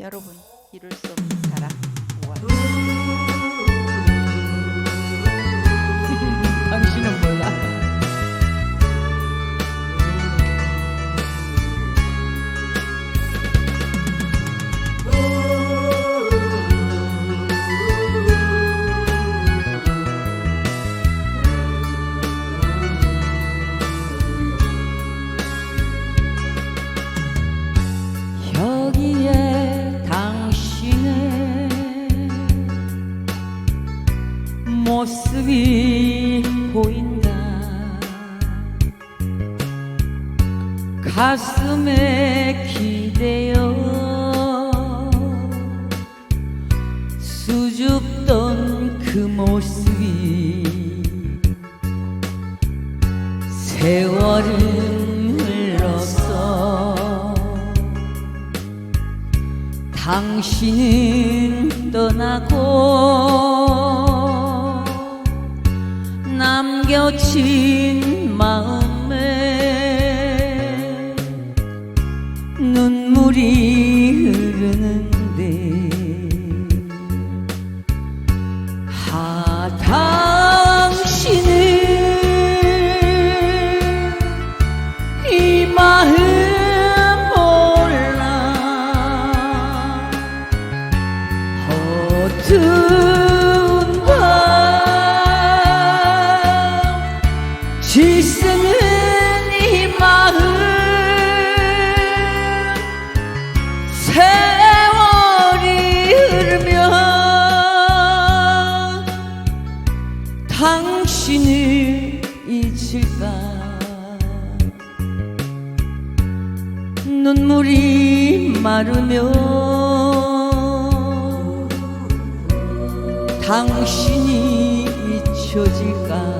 여러분 이룰 수 없는 사랑. 당신은 몰라 여기에 보인다. 가슴에 기대어 수줍던 그 모습이 세월은 흘렀어. 당신은 떠나고 남겨진 마음에 눈물이 흐르는데 아당 당신을 잊을까? 눈물이 마르며 당신이 잊혀질까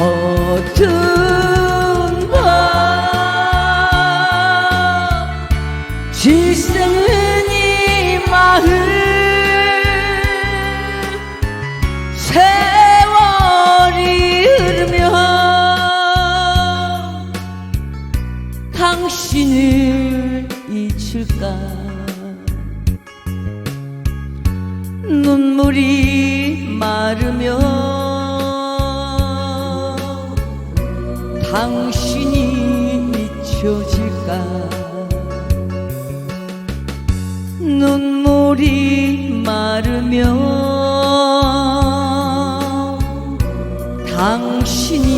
어두운 밤 질색은 이 마음 세월이 흐르면 당신을 잊을까? 눈물이 마르며 당신이 잊혀질까? 눈물이 마르며 당신이